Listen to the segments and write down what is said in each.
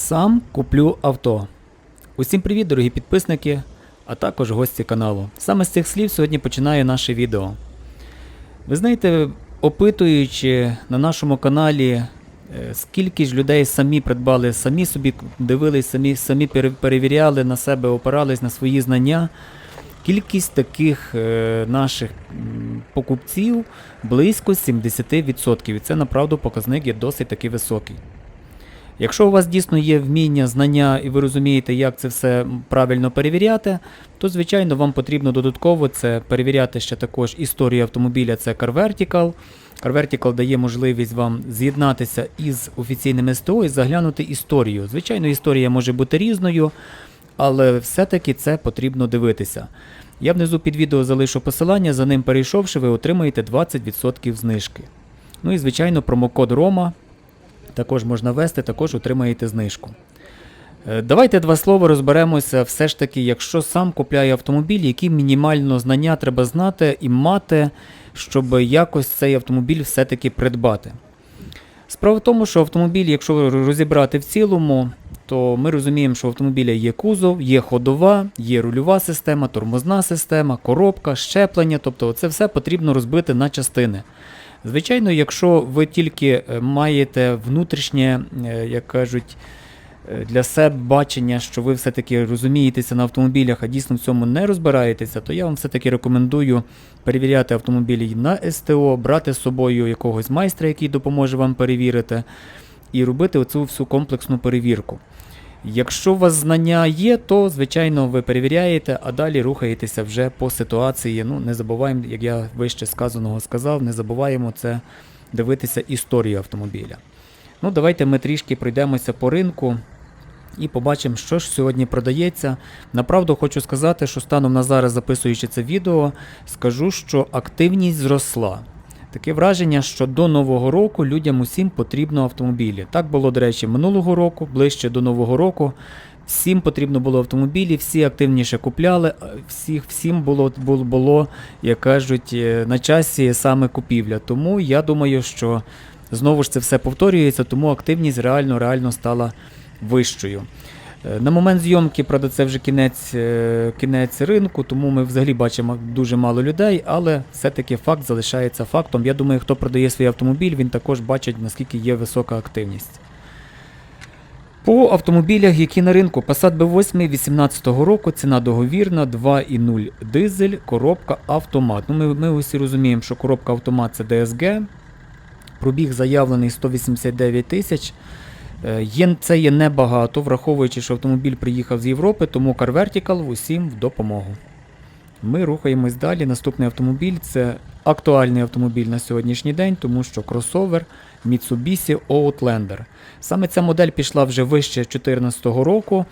Сам куплю авто. Усім привіт, дорогі підписники, а також гості каналу. Саме з цих слів сьогодні починаю наше відео. Ви знаєте, опитуючи на нашому каналі, е, скільки ж людей самі придбали, самі собі дивились, самі, самі перевіряли на себе, опирались на свої знання. Кількість таких е, наших покупців близько 70%. І це направду показник є досить таки високий. Якщо у вас дійсно є вміння, знання і ви розумієте, як це все правильно перевіряти, то звичайно вам потрібно додатково це перевіряти ще також історію автомобіля, це CarVertical. CarVertical дає можливість вам з'єднатися із офіційним СТО і заглянути історію. Звичайно, історія може бути різною, але все-таки це потрібно дивитися. Я внизу під відео залишу посилання, за ним перейшовши, ви отримаєте 20% знижки. Ну і звичайно, промокод ROMA також можна ввести, також отримаєте знижку. Е, Давайте два слова розберемося. Все ж таки, якщо сам купляє автомобіль, які мінімально знання треба знати і мати, щоб якось цей автомобіль все-таки придбати. Справа в тому, що автомобіль, якщо розібрати в цілому, то ми розуміємо, що у автомобіля є кузов, є ходова, є рульова система, тормозна система, коробка, щеплення, тобто це все потрібно розбити на частини. Звичайно, якщо ви тільки е, маєте внутрішнє, е, як кажуть, е, для себе бачення, що ви все-таки розумієтеся на автомобілях, а дійсно в цьому не розбираєтеся, то я вам все-таки рекомендую перевіряти автомобілі на СТО, брати з собою якогось майстра, який допоможе вам перевірити, і робити оцю всю комплексну перевірку. Якщо у вас знання є, то звичайно ви перевіряєте, а далі рухаєтеся вже по ситуації. Ну, не забуваємо, як я вище сказаного сказав, не забуваємо це дивитися історію автомобіля. Ну, давайте ми трішки пройдемося по ринку і побачимо, що ж сьогодні продається. Направду хочу сказати, що станом на зараз, записуючи це відео, скажу, що активність зросла. Таке враження, що до Нового року людям усім потрібно автомобілі. Так було, до речі, минулого року, ближче до Нового року. Всім потрібно було автомобілі, всі активніше купляли, всіх, всім було, було, було, як кажуть, е, на часі саме купівля. Тому я думаю, що знову ж це все повторюється, тому активність реально, реально стала вищою. Е, На момент зйомки, правда, це вже кінець, е, кінець ринку, тому ми взагалі бачимо дуже мало людей, але все-таки факт залишається фактом. Я думаю, хто продає свій автомобіль, він також бачить, наскільки є висока активність. По автомобілях, які на ринку, Passat B8 18 року, ціна договірна, 2,0 дизель, коробка автомат. Ну, ми, ми усі розуміємо, що коробка автомат це DSG. Пробіг заявлений 189 тисяч. Е, Є, це є небагато, враховуючи, що автомобіль приїхав з Європи, тому Car Vertical усім в допомогу. Ми рухаємось далі. Наступний автомобіль це актуальний автомобіль на сьогоднішній день, тому що кросовер Mitsubishi Outlander. Саме ця модель пішла вже вище 2014 року.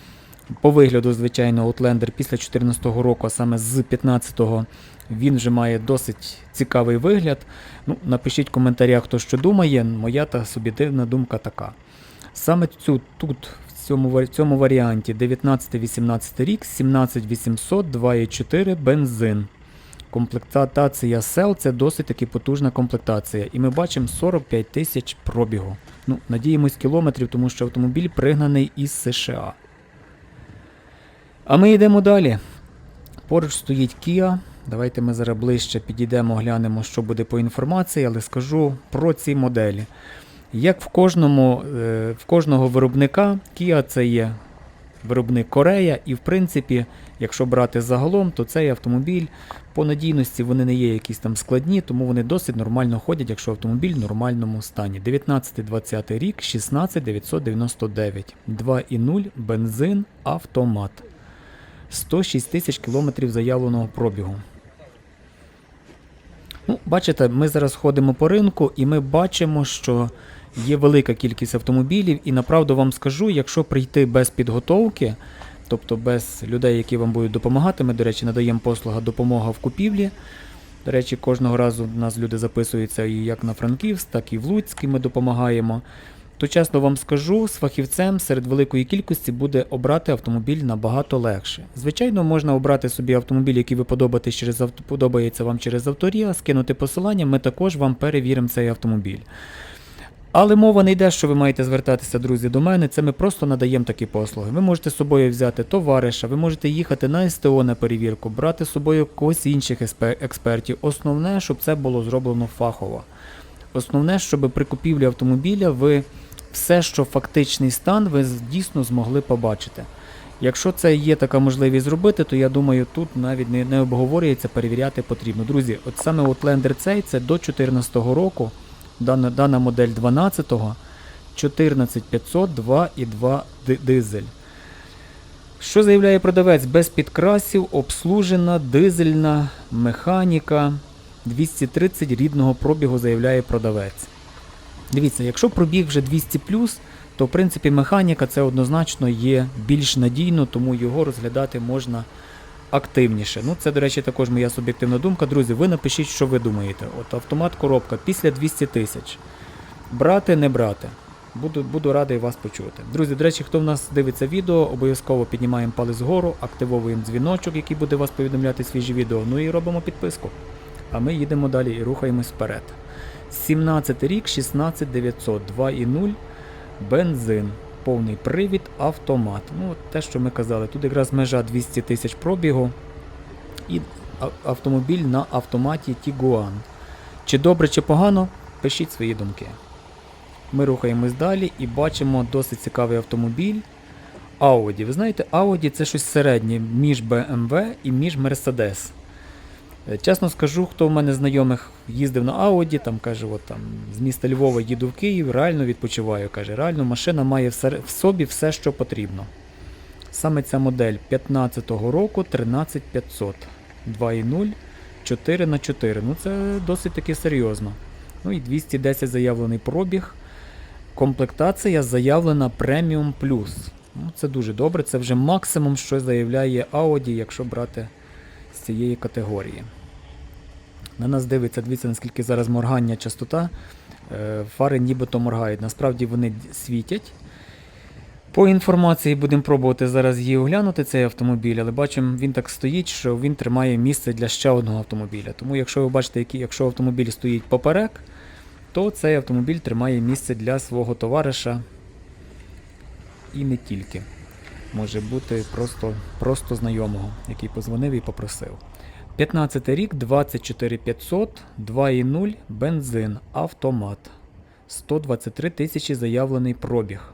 По вигляду, звичайно, Outlander після 2014 року, а саме з 2015-го, він вже має досить цікавий вигляд. Ну, напишіть в коментарях, хто що думає. Моя та суб'єктивна думка така. Саме цю тут, в цьому, вар- цьому варіанті 19-18 рік, 17800, 2,4 бензин. Комплектація сел це досить таки потужна комплектація. І ми бачимо 45 тисяч пробігу. Ну, надіємось кілометрів, тому що автомобіль пригнаний із США. А ми йдемо далі. Поруч стоїть Kia. Давайте ми зараз ближче підійдемо, глянемо, що буде по інформації, але скажу про ці моделі. Як в кожному, е, в кожного виробника, Kia це є виробник Корея, і в принципі, якщо брати загалом, то цей автомобіль по надійності вони не є якісь там складні, тому вони досить нормально ходять, якщо автомобіль в нормальному стані. 19-20 рік, 16999, 2,0 бензин, автомат. 106 тисяч кілометрів заявленого пробігу. Ну, бачите, ми зараз ходимо по ринку і ми бачимо, що є велика кількість автомобілів, і направду вам скажу, якщо прийти без підготовки, тобто без людей, які вам будуть допомагати, ми, до речі, надаємо послуга допомога в купівлі. До речі, кожного разу в нас люди записуються і як на Франківськ, так і в Луцьк, і ми допомагаємо. То чесно вам скажу, з фахівцем серед великої кількості буде обрати автомобіль набагато легше. Звичайно, можна обрати собі автомобіль, який ви подобаєтесь через подобається вам через авторія, скинути посилання, ми також вам перевіримо цей автомобіль. Але мова не йде, що ви маєте звертатися, друзі, до мене. Це ми просто надаємо такі послуги. Ви можете з собою взяти товариша, ви можете їхати на СТО на перевірку, брати з собою когось інших експертів. Основне, щоб це було зроблено фахово. Основне, щоб при купівлі автомобіля ви все, що фактичний стан, ви дійсно змогли побачити. Якщо це є така можливість зробити, то я думаю, тут навіть не, не обговорюється, перевіряти потрібно. Друзі, от саме Outlander цей це до 2014 року, дана, дана модель 12-го, 14500 2,2 ди- дизель. Що заявляє продавець? Без підкрасів, обслужена, дизельна, механіка, 230 рідного пробігу заявляє продавець. Дивіться, якщо пробіг вже 200 то в принципі механіка це однозначно є більш надійно, тому його розглядати можна активніше. Ну, це, до речі, також моя суб'єктивна думка. Друзі, ви напишіть, що ви думаєте. От автомат коробка після 200 тисяч. Брати, не брати. Буду, буду радий вас почути. Друзі, до речі, хто в нас дивиться відео, обов'язково піднімаємо палець вгору, активовуємо дзвіночок, який буде вас повідомляти свіжі відео. Ну і робимо підписку. А ми їдемо далі і рухаємось вперед. 17 рік, 16900, 2,0, бензин, повний привід, автомат. Ну, те, що ми казали, тут якраз межа 200 тисяч пробігу і автомобіль на автоматі Tiguan. Чи добре, чи погано, пишіть свої думки. Ми рухаємось далі і бачимо досить цікавий автомобіль. Audi. Ви знаєте, Audi це щось середнє між BMW і між Mercedes. Е, Чесно скажу, хто в мене знайомих їздив на Audi, там каже, от там з міста Львова їду в Київ, реально відпочиваю. Каже, реально машина має в собі все, що потрібно. Саме ця модель 15-го року 13500. 2.0, 4 на 4 Ну це досить таки серйозно. Ну і 210 заявлений пробіг. Комплектація заявлена Premium Plus. Ну, це дуже добре, це вже максимум, що заявляє Audi, якщо брати з цієї категорії. На нас дивиться, дивіться, наскільки зараз моргання частота. Е, Фари нібито моргають. Насправді вони світять. По інформації будемо пробувати зараз її оглянути, цей автомобіль, але бачимо, він так стоїть, що він тримає місце для ще одного автомобіля. Тому якщо ви бачите, якщо автомобіль стоїть поперек, то цей автомобіль тримає місце для свого товариша і не тільки. Може бути просто, просто знайомого, який позвонив і попросив. 15 рік, 24500, 2,0, бензин, автомат. 123 тисячі заявлений пробіг.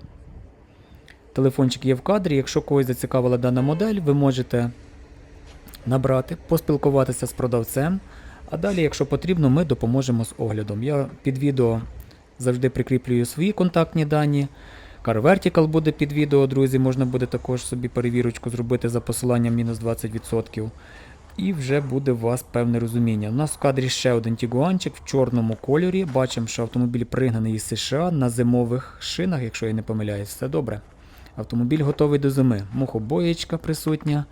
Телефончик є в кадрі. Якщо когось зацікавила дана модель, ви можете набрати, поспілкуватися з продавцем. А далі, якщо потрібно, ми допоможемо з оглядом. Я під відео завжди прикріплюю свої контактні дані. Car Vertical буде під відео, друзі. Можна буде також собі перевірочку зробити за посиланням мінус 20%. І вже буде у вас певне розуміння. У нас в кадрі ще один тігуанчик в чорному кольорі. Бачимо, що автомобіль пригнаний із США на зимових шинах, якщо я не помиляюсь, все добре. Автомобіль готовий до зими. Мухобоєчка присутня.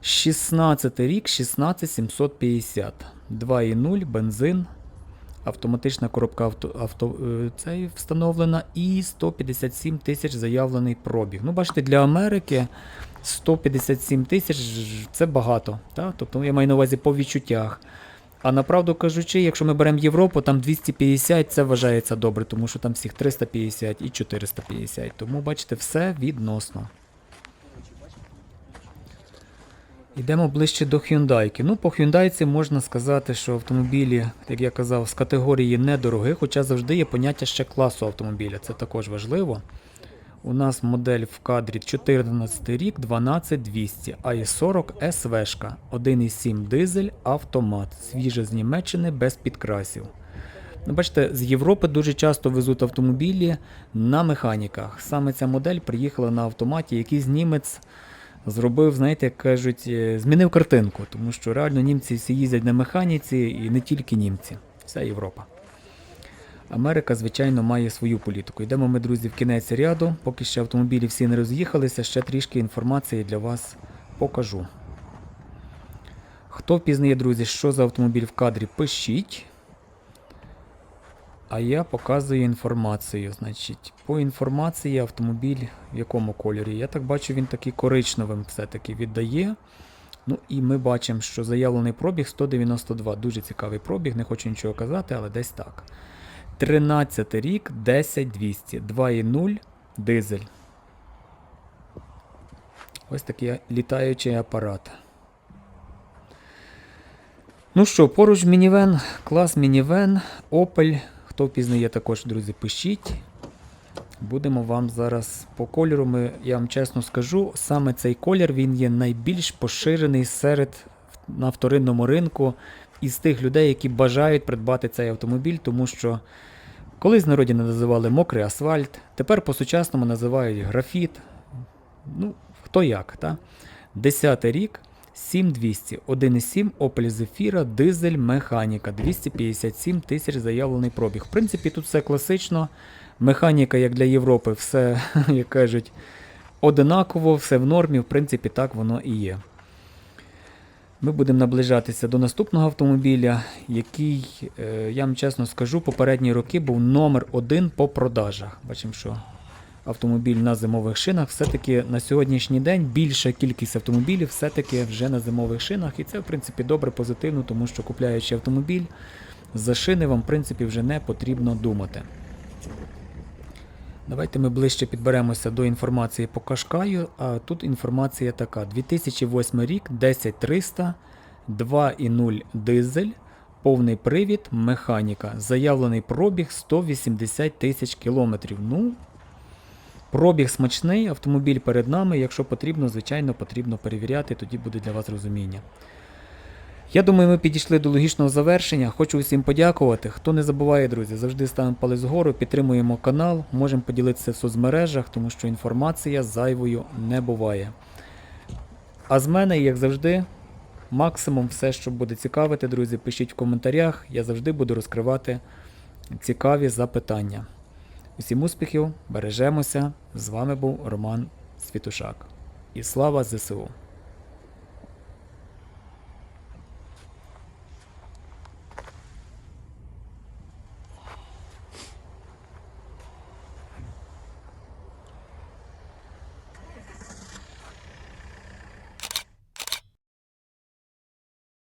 16 рік, 16750. 2,0, бензин. Автоматична коробка авто, авто, е, цей встановлена і 157 тисяч заявлений пробіг. Ну, бачите, для Америки 157 тисяч це багато. Та? Тобто я маю на увазі по відчуттях. А направду кажучи, якщо ми беремо Європу, там 250 це вважається добре, тому що там всіх 350 і 450. Тому бачите, все відносно. Йдемо ближче до Hyundai. Ну, по Hyundai можна сказати, що автомобілі, як я казав, з категорії недорогих, хоча завжди є поняття ще класу автомобіля. Це також важливо. У нас модель в кадрі 14 рік, 12200, i40 SV, 1,7 дизель, автомат, свіже з Німеччини без підкрасів. Ну, бачите, з Європи дуже часто везуть автомобілі на механіках. Саме ця модель приїхала на автоматі, якийсь німець зробив, знаєте, як кажуть, е, змінив картинку, тому що реально німці всі їздять на механіці і не тільки німці, вся Європа. Америка, звичайно, має свою політику. Йдемо ми, друзі, в кінець ряду. Поки ще автомобілі всі не роз'їхалися, ще трішки інформації для вас покажу. Хто впізнає, друзі, що за автомобіль в кадрі, пишіть. А я показую інформацію. Значить, по інформації автомобіль в якому кольорі? Я так бачу, він такий коричневим все-таки віддає. Ну і ми бачимо, що заявлений пробіг 192. Дуже цікавий пробіг, не хочу нічого казати, але десь так. 13 рік 10200. 2.0 дизель. Ось такий літаючий апарат. Ну що, поруч мінівен, клас мінівен, Opel. Хто впізнає також, друзі, пишіть. Будемо вам зараз по кольору. Ми, я вам чесно скажу, саме цей колір він є найбільш поширений серед на вторинному ринку із тих людей, які бажають придбати цей автомобіль, тому що колись народі називали мокрий асфальт, тепер по-сучасному називають графіт. Ну, хто як, та? 10 рік, 7200, 1,7 Opel Zafira, дизель, механіка, 257 тисяч заявлений пробіг. В принципі, тут все класично. Механіка, як для Європи, все, як кажуть, одинаково, все в нормі, в принципі, так воно і є. Ми будемо наближатися до наступного автомобіля, який, е, я вам чесно скажу, попередні роки був номер один по продажах. Бачимо, що автомобіль на зимових шинах. Все-таки на сьогоднішній день більша кількість автомобілів все-таки вже на зимових шинах. І це, в принципі, добре, позитивно, тому що купляючи автомобіль, за шини вам, в принципі, вже не потрібно думати. Давайте ми ближче підберемося до інформації по Кашкаю. А тут інформація така: 2008 рік, 10300, 2.0 дизель, повний привід, механіка. Заявлений пробіг 180 тисяч кілометрів. Ну, пробіг смачний, автомобіль перед нами. Якщо потрібно, звичайно, потрібно перевіряти, тоді буде для вас розуміння. Я думаю, ми підійшли до логічного завершення. Хочу усім подякувати. Хто не забуває, друзі, завжди ставимо палець вгору, підтримуємо канал, можемо поділитися в соцмережах, тому що інформація зайвою не буває. А з мене, як завжди, максимум все, що буде цікавити, друзі, пишіть в коментарях. Я завжди буду розкривати цікаві запитання. Усім успіхів, бережемося. З вами був Роман Світушак. І слава ЗСУ!